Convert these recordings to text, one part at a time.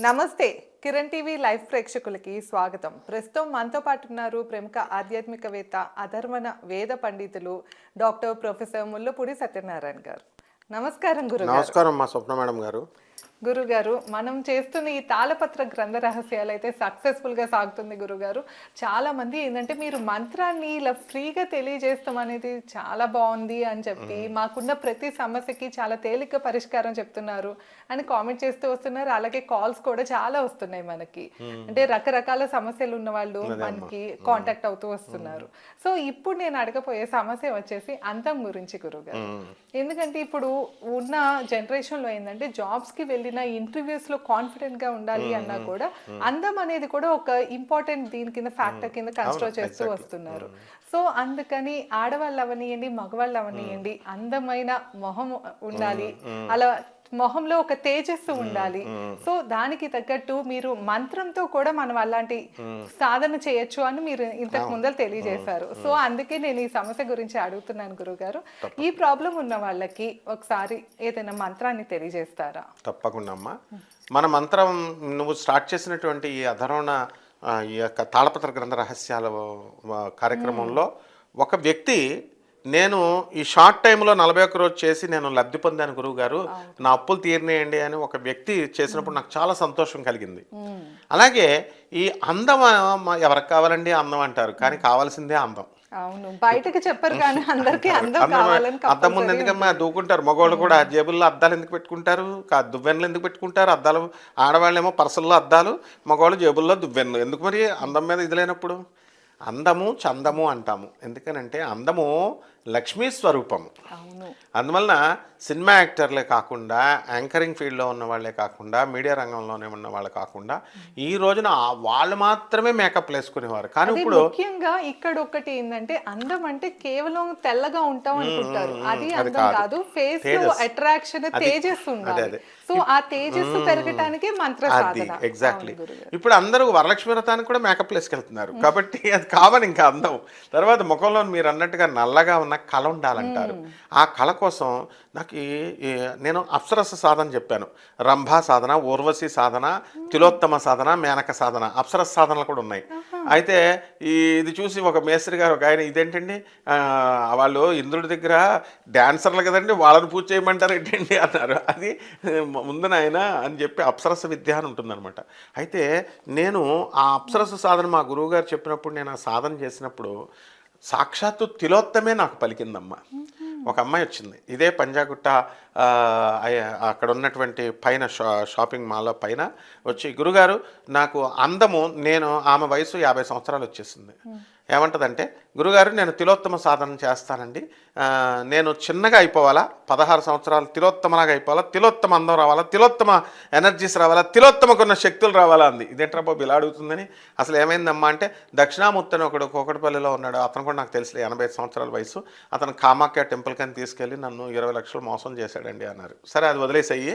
నమస్తే. Kiran TV live ప్రేక్షకులకి స్వాగతం. ప్రస్తుతం మనతో పాటు ఉన్నారు ప్రముఖ ఆధ్యాత్మికవేత్త అధర్వణ వేద పండితులు డాక్టర్ ప్రొఫెసర్ ముల్లపూడి సత్యనారాయణ గారు. నమస్కారం గురు నమస్కారం మా స్వప్న మేడం గారు. గురుగారు మనం చేస్తున్న ఈ తాళపత్ర గ్రంథ రహస్యాలు అయితే సక్సెస్ఫుల్గా సాగుతుంది గురుగారు. చాలా మంది ఏంటంటే మీరు మంత్రాన్ని ఇలా ఫ్రీగా తెలియజేస్తాం అనేది చాలా బాగుంది అని చెప్పి మాకున్న ప్రతి సమస్యకి చాలా తేలిక పరిష్కారం చెప్తున్నారు అని కామెంట్ చేస్తూ వస్తున్నారు. అలాగే కాల్స్ కూడా చాలా వస్తున్నాయి మనకి. అంటే రకరకాల సమస్యలు ఉన్న వాళ్ళు మనకి కాంటాక్ట్ అవుతూ వస్తున్నారు. సో ఇప్పుడు నేను అడగపోయే సమస్య వచ్చేసి అంతం గురించి గురుగారు. ఎందుకంటే ఇప్పుడు ఉన్న జనరేషన్లో ఏంటంటే జాబ్స్కి వెళ్ళిన ఇంటర్వ్యూస్లో కాన్ఫిడెంట్గా ఉండాలి అన్నా కూడా అందం అనేది కూడా ఒక ఇంపార్టెంట్ దీని కింద ఫ్యాక్టర్ కింద కన్సిడర్ చేస్తూ వస్తున్నారు. సో అందుకని ఆడవాళ్ళు అవనియండి మగవాళ్ళు అవనియండి అందమైన మొహం ఉండాలి. అలా మొహంలో ఒక తేజస్సు ఉండాలి. సో దానికి తగ్గట్టు మీరు మంత్రంతో కూడా మనం అలాంటి సాధన చేయొచ్చు అని మీరు ఇంతకు ముందర తెలియజేశారు. సో అందుకే నేను ఈ సమస్య గురించి అడుగుతున్నాను గురుగారు. ఈ ప్రాబ్లం ఉన్న వాళ్ళకి ఒకసారి ఏదైనా మంత్రాన్ని తెలియజేస్తారా? తప్పకుండా అమ్మా. మన మంత్రం నువ్వు స్టార్ట్ చేసినటువంటి ఈ అధర్వణ ఆ, ఈ యొక్క తాళపత్ర గ్రంథ రహస్యాల కార్యక్రమంలో ఒక వ్యక్తి నేను ఈ షార్ట్ టైంలో నలభై ఒక్క రోజు చేసి నేను లబ్ధి పొందాను గురువు గారు. నా అప్పులు తీరినాయండి అని ఒక వ్యక్తి చేసినప్పుడు నాకు చాలా సంతోషం కలిగింది. అలాగే ఈ అందం ఎవరికి కావాలండి? అందం అంటారు. కానీ కావాల్సిందే అందం. అవును. బయటకు చెప్పరు కానీ అందరికీ అందం అద్దం ముందు ఎందుకమ్మా? దూకుంటారు. మగవాళ్ళు కూడా జేబుల్లో అద్దాలు ఎందుకు పెట్టుకుంటారు? దువ్వెనలు ఎందుకు పెట్టుకుంటారు? అద్దాలు ఆడవాళ్ళేమో పర్సల్లో అద్దాలు మగవాళ్ళు జేబుల్లో దువ్వెనలు. ఎందుకు మరి అందం మీద ఇది లేనప్పుడు? అందము చందము అంటాము. ఎందుకనంటే అందము లక్ష్మీ స్వరూపము. అందువలన సినిమా యాక్టర్లే కాకుండా యాంకరింగ్ ఫీల్డ్లో ఉన్న వాళ్ళే కాకుండా మీడియా రంగంలోనే ఉన్న వాళ్ళు కాకుండా ఈ రోజున వాళ్ళు మాత్రమే మేకప్ వేసుకునేవారు. కానీ ఇప్పుడు ముఖ్యంగా ఇక్కడ ఒకటి ఏంటంటే అందం అంటే కేవలం తెల్లగా ఉంటాం అనుకుంటారు. అది కాదు. ఫేస్. అట్రాక్షన్ ఉండాలి. అదే. సో ఆ తేజస్సు పెరగటానికి మంత్ర ఎగ్జాక్ట్లీ. ఇప్పుడు అందరూ వరలక్ష్మి వ్రతానికి కూడా మేకప్ వేసుకెళ్తున్నారు. కాబట్టి అది కావాలి ఇంకా అందం. తర్వాత ముఖంలో మీరు అన్నట్టుగా నల్లగా ఉన్న కళ ఉండాలంటారు. ఆ కళ కోసం నాకు నేను అప్సరస సాధన చెప్పాను. రంభా సాధన ఊర్వశి సాధన తిలోత్తమ సాధన మేనక సాధన అప్సరస సాధనలు కూడా ఉన్నాయి. అయితే ఈ ఇది చూసి ఒక మేస్త్రి గారు ఒక ఆయన ఇదేంటండి? వాళ్ళు ఇంద్రుడి దగ్గర డాన్సర్లు కదండి వాళ్ళని పూజ చేయమంటారు ఏంటండి అన్నారు. అది ముందున ఆయన అని చెప్పి అప్సరస విద్య అని ఉంటుందన్నమాట. అయితే నేను ఆ అప్సరస సాధన మా గురువుగారు చెప్పినప్పుడు నేను ఆ సాధన చేసినప్పుడు సాక్షాత్తు తిలోత్తమే నాకు పలికిందమ్మ. ఒక అమ్మాయి వచ్చింది. ఇదే పంజాగుట్ట అక్కడ ఉన్నటువంటి పైన షా షాపింగ్ మాల్లో పైన వచ్చి గురుగారు నాకు అందము నేను ఆమె వయసు యాభై సంవత్సరాలు వచ్చేసింది. ఏమంటదంటే గురుగారు నేను తిలోత్తమ సాధన చేస్తానండి. నేను చిన్నగా అయిపోవాలా పదహారు సంవత్సరాలు తిలోత్తమలాగా అయిపోవాలా తిలోత్తమ అందం రావాలా తిలోత్తమ ఎనర్జీస్ రావాలా తిలోత్తమకున్న శక్తులు రావాలా అంది. ఇదేంట్రా బాబు ఇలా అడుగుతుందని అసలు ఏమైందమ్మా అంటే దక్షిణామూర్తి అని ఒకడు కోకటిపల్లిలో ఉన్నాడు అతను కూడా నాకు తెలుసు ఎనభై సంవత్సరాల వయసు. అతను కామాఖ్య టెంపుల్ కని తీసుకెళ్ళి నన్ను ఇరవై లక్షలు మోసం చేశాడండి అన్నారు. సరే అది వదిలేసయ్యి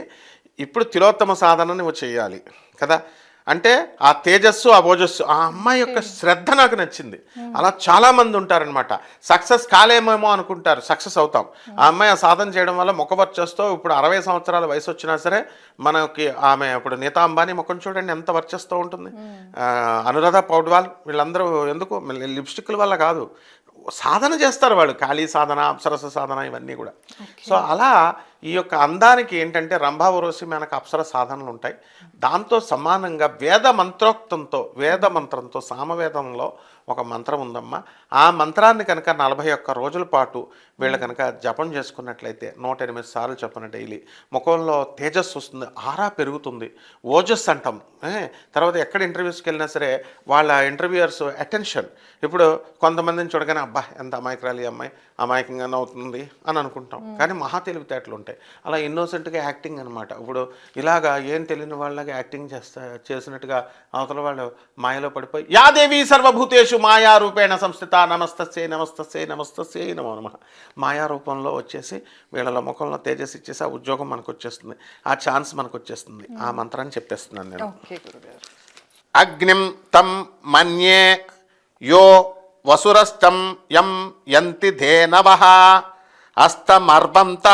ఇప్పుడు తిలోత్తమ సాధన నువ్వు చేయాలి కదా? అంటే ఆ తేజస్సు ఆ ఓజస్సు ఆ అమ్మాయి యొక్క శ్రద్ధ నాకు నచ్చింది. అలా చాలా మంది ఉంటారనమాట సక్సెస్ కాలేమేమో అనుకుంటారు సక్సెస్ అవుతాం. ఆ అమ్మాయి ఆ సాధన చేయడం వల్ల ముఖవర్చస్తో ఇప్పుడు అరవై సంవత్సరాల వయసు వచ్చినా సరే మనకి ఆమె ఇప్పుడు నీతా అంబానీ ముఖం చూడండి ఎంత వర్చస్తో ఉంటుంది. అనురాధ పౌడ్వాల్ వీళ్ళందరూ ఎందుకు? లిప్స్టిక్ల వల్ల కాదు. సాధన చేస్తారు వాళ్ళు. ఖాళీ సాధన అప్సరస సాధన ఇవన్నీ కూడా. సో అలా ఈ యొక్క అందానికి ఏంటంటే రంభా ఉరోసి మనకు అప్సర సాధనలు ఉంటాయి. దాంతో సమానంగా వేద మంత్రోక్తంతో వేద మంత్రంతో సామవేదంలో ఒక మంత్రం ఉందమ్మా. ఆ మంత్రాన్ని కనుక నలభై ఒక్క రోజుల పాటు వీళ్ళు కనుక జపం చేసుకున్నట్లయితే నూట ఎనిమిది సార్లు చెప్పిన డైలీ. ముఖంలో తేజస్సు వస్తుంది ఆరా పెరుగుతుంది ఓజస్ అంటాం. తర్వాత ఎక్కడ ఇంటర్వ్యూస్కి వెళ్ళినా సరే వాళ్ళ ఇంటర్వ్యూయర్స్ అటెన్షన్ ఇప్పుడు కొంతమందిని చూడగానే అబ్బా ఎంత అమాయకురాలి అమ్మాయి అమాయకంగా అవుతుంది అని అనుకుంటాం. కానీ మహా తెలివితేటలు ఉంటాయి. అలా ఇన్నోసెంట్గా యాక్టింగ్ అనమాట ఇప్పుడు ఇలాగా ఏం తెలియని వాళ్ళగా యాక్టింగ్ చేస్తా చేసినట్టుగా అవతల వాళ్ళు మాయలో పడిపోయి యాదేవి సర్వభూతేషు మాయా రూపేణ సంస్థిత నమస్తస్యై నమస్తస్యై నమస్తస్యై నమో నమ. మాయా రూపంలో వచ్చేసి వీళ్ళ ముఖంలో తేజస్ ఇచ్చేసి ఆ ఉద్యోగం మనకు వచ్చేస్తుంది ఆ ఛాన్స్ మనకు వచ్చేస్తుంది ఆ మంత్రాన్ని చెప్పేస్తున్నాను నేను. అగ్నిం తం మన్యే యో వసురస్తం యం యంతి ధేనవ అస్తమర్వంత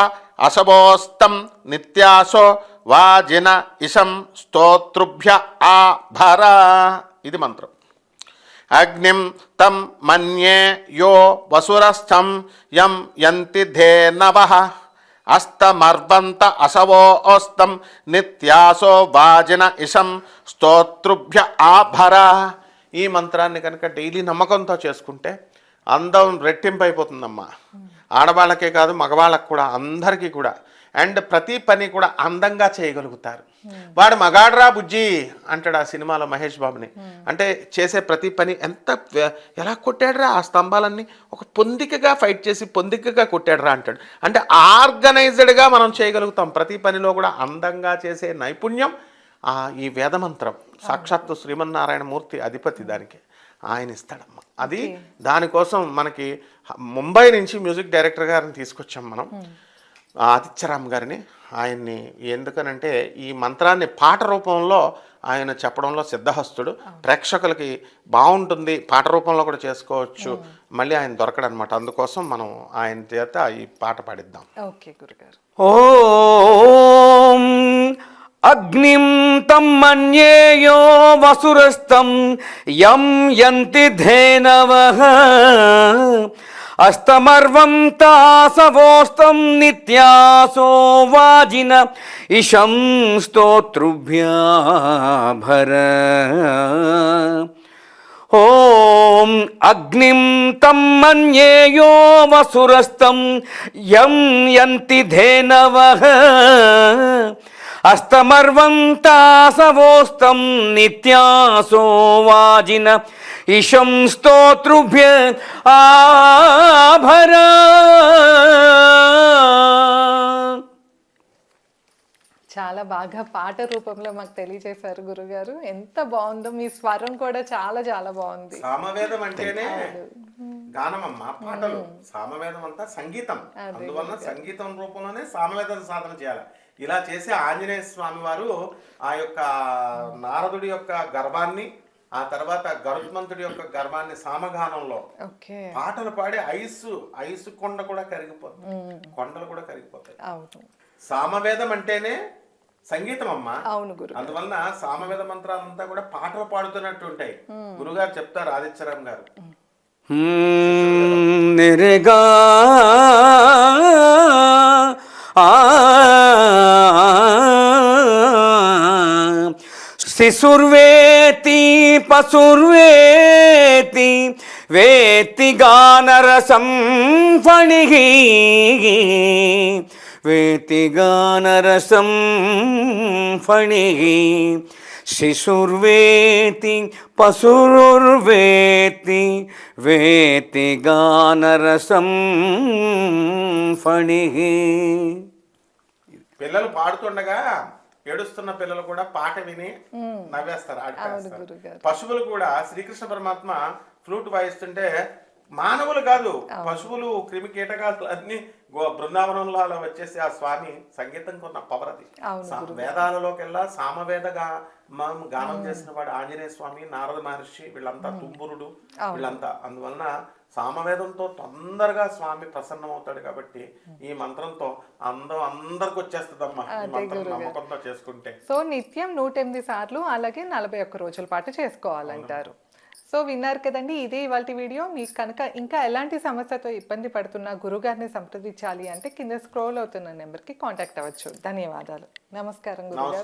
అశవోస్తం నిత్యాశో వాజిన ఇషం స్తోతృభ్య ఆభర. ఇది మంత్రం. అగ్నిం తం మన్యే యో వసురస్థం యం యంతి ధేనవ అస్తమర్వంత అసవోస్తం నిత్యాసో వాజిన ఇషం స్తోతృభ్య ఆభర. ఈ మంత్రాన్ని కనుక డైలీ నమ్మకంతో చేసుకుంటే అందం రెట్టింపు అయిపోతుందమ్మా ఆడవాళ్ళకే కాదు మగవాళ్ళకు కూడా అందరికీ కూడా. అండ్ ప్రతి పని కూడా అందంగా చేయగలుగుతారు. వాడు మగాడ్రా బుజ్జి అంటాడు ఆ సినిమాలో మహేష్ బాబుని. అంటే చేసే ప్రతి పని ఎంత ఎలా కొట్టాడురా ఆ స్తంభాలన్నీ? ఒక పొందికగా ఫైట్ చేసి పొందికగా కొట్టాడురా అంటాడు. అంటే ఆర్గనైజ్డ్గా మనం చేయగలుగుతాం. ప్రతి పనిలో కూడా అందంగా చేసే నైపుణ్యం ఆ ఈ వేదమంత్రం సాక్షాత్తు శ్రీమన్నారాయణ మూర్తి అధిపతి దానికి ఆయన ఇస్తాడమ్మా. అది దానికోసం మనకి ముంబై నుంచి మ్యూజిక్ డైరెక్టర్ గారిని తీసుకొచ్చాం మనం. ఆదిత్యరామ్ గారిని ఆయన్ని ఎందుకనంటే ఈ మంత్రాన్ని పాట రూపంలో ఆయన చెప్పడంలో సిద్ధహస్తుడు. ప్రేక్షకులకి బాగుంటుంది పాట రూపంలో కూడా చేసుకోవచ్చు. మళ్ళీ ఆయన దొరకడనమాట. అందుకోసం మనం ఆయన చేత ఈ పాట పాడిద్దాం. ఓకే గురుగారు. ఓం అగ్నిం తం మన్యేయో వసురస్తం యం యంతి ధేనవః అస్తమర్వం తాసవోస్తం నిత్యాసో వాజిన ఇషం స్తోతృభ్యాభర ఓం అగ్నిం తం మన్యేయో వసురస్తం యం యంతి ధేనవః తాసవోస్తం నిత్యాసో వాజిన ఇషం స్తోతృభ్య ఆభరా చాలా బాగా పాట రూపంలో మాకు తెలియజేశారు గురుగారు. ఎంత బాగుందో మీ స్వరం కూడా చాలా చాలా బాగుంది. సామవేదం అంటేనే గానమమ్మ పాటలు. సామవేదం అంతా సంగీతం. అందువలన సంగీతం రూపంలోనే సామవేదం సాధన చేయాలి. ఇలా చేసే ఆంజనేయ స్వామి వారు ఆ యొక్క నారదుడి యొక్క గర్భాన్ని ఆ తర్వాత గరుత్మంతుడి యొక్క గర్భాన్ని సామగానంలో ఓకే. పాటలు పాడి ఐసు ఐసు కొండ కూడా కరిగిపోతుంది. కొండలు కూడా కరిగిపోతాయి. అవును. సామవేదం అంటేనే సంగీతం అమ్మా అవును గురు. అందువలన సామవేద మంత్రాలంతా కూడా పాటలు పాడుతున్నట్టు ఉంటాయి. గురుగారు చెప్తారు ఆదిత్యరామ్ గారు. నిరగా శిశుర్వేతి పశుర్వేతి వేతి గానరసం ఫణిహి వేతి గానరసం ఫణిహి శిశుర్వేతి పశురుర్వేతి వేతి గానరసం ఫణిహి. పిల్లలు పాడుతుండగా ఏడుస్తున్న పిల్లలు కూడా పాట విని నవ్వేస్తారు ఆడిపేస్తారు. పశువులు కూడా శ్రీకృష్ణ పరమాత్మ ఫ్లూట్ వాయిస్తుంటే మానవులు కాదు పశువులు క్రిమి కీటకాలు అన్ని బృందావనంలో అలా వచ్చేసి ఆ స్వామి సంగీతం కొన్న పవర్ అది. వేదాలలోకెల్లా సామవేదగా మనం గానం చేసిన వాడు ఆంజనేయ స్వామి నారద మహర్షి వీళ్ళంతా తుంబురుడు వీళ్ళంతా. అందువలన సామవేదంతో తొందరగా స్వామి ప్రసన్నమవుతాడు కాబట్టి ఈ మంత్రంతో అందం అందరికి వచ్చేస్తుందమ్మా. ఈ మంత్రం నమ్మకంతో చేసుకుంటే. సో నిత్యం నూట ఎనిమిది సార్లు అలాగే నలభై ఒక్క రోజుల పాటు చేసుకోవాలంటారు. సో విన్నారు కదండి ఇదే ఇవాళ వీడియో. మీకు కనుక ఇంకా ఎలాంటి సమస్యతో ఇబ్బంది పడుతున్నా గురుగారిని సంప్రదించాలి అంటే కింద స్క్రోల్ అవుతున్న నెంబర్కి కాంటాక్ట్ అవ్వచ్చు. ధన్యవాదాలు. నమస్కారం గురుగారు.